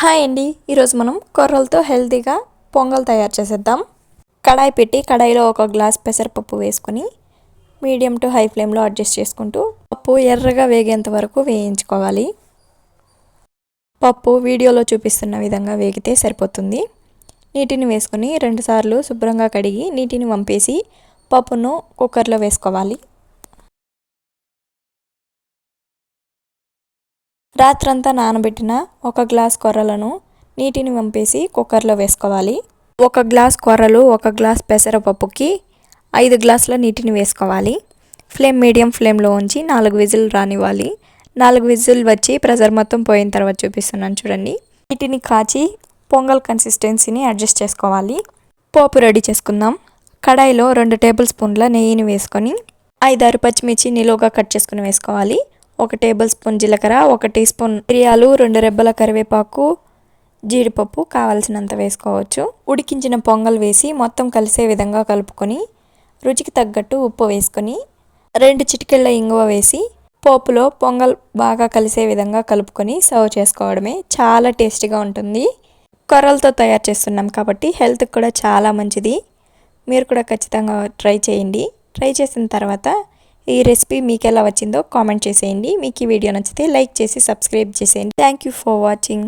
Hi అండి. ఈరోజు మనం కొర్రలతో హెల్తీగా పొంగల్ తయారు చేసేద్దాం. కడాయి పెట్టి కడాయిలో ఒక గ్లాస్ పెసరపప్పు వేసుకొని మీడియం టు హై ఫ్లేమ్లో అడ్జస్ట్ చేసుకుంటూ పప్పు ఎర్రగా వేగేంత వరకు వేయించుకోవాలి. పప్పు వీడియోలో చూపిస్తున్న విధంగా వేగితే సరిపోతుంది. నీటిని వేసుకొని రెండుసార్లు శుభ్రంగా కడిగి నీటిని వంపేసి పప్పును కుక్కర్లో వేసుకోవాలి. రాత్రంతా నానబెట్టిన ఒక గ్లాస్ కొర్రలను నీటిని వంపేసి కుక్కర్లో వేసుకోవాలి. ఒక గ్లాస్ కొర్రలు ఒక గ్లాస్ పెసరపప్పుకి ఐదు గ్లాసుల నీటిని వేసుకోవాలి. ఫ్లేమ్ మీడియం ఫ్లేమ్లో ఉంచి నాలుగు విజిల్ రానివ్వాలి. నాలుగు విజిల్ వచ్చి ప్రెజర్ మొత్తం పోయిన తర్వాత చూపిస్తున్నాను చూడండి. నీటిని కాచి పొంగల్ కన్సిస్టెన్సీని అడ్జస్ట్ చేసుకోవాలి. పోపు రెడీ చేసుకుందాం. కడాయిలో రెండు టేబుల్ స్పూన్ల నెయ్యిని వేసుకొని ఐదారు పచ్చిమిర్చి నిలువుగా కట్ చేసుకుని వేసుకోవాలి. ఒక టేబుల్ స్పూన్ జీలకర్ర ఒక టీ స్పూన్ మిరియాలు రెండు రెబ్బల కరివేపాకు జీడిపప్పు కావలసినంత వేసుకోవచ్చు. ఉడికించిన పొంగల్ వేసి మొత్తం కలిసే విధంగా కలుపుకొని రుచికి తగ్గట్టు ఉప్పు వేసుకొని రెండు చిటికెళ్ళ ఇంగువ వేసి పోపులో పొంగల్ బాగా కలిసే విధంగా కలుపుకొని సర్వ్ చేసుకోవడమే చాలా టేస్టీగా ఉంటుంది. కొర్రలతో తయారు చేస్తున్నాం కాబట్టి హెల్త్కి కూడా చాలా మంచిది. మీరు కూడా ఖచ్చితంగా ట్రై చేయండి. ట్రై చేసిన తర్వాత ఈ రెసిపీ మీకు ఎలా వచ్చిందో కామెంట్ చేసేయండి. మీకు ఈ వీడియో నచ్చితే లైక్ చేసి సబ్స్క్రైబ్ చేసేయండి. Thank you for watching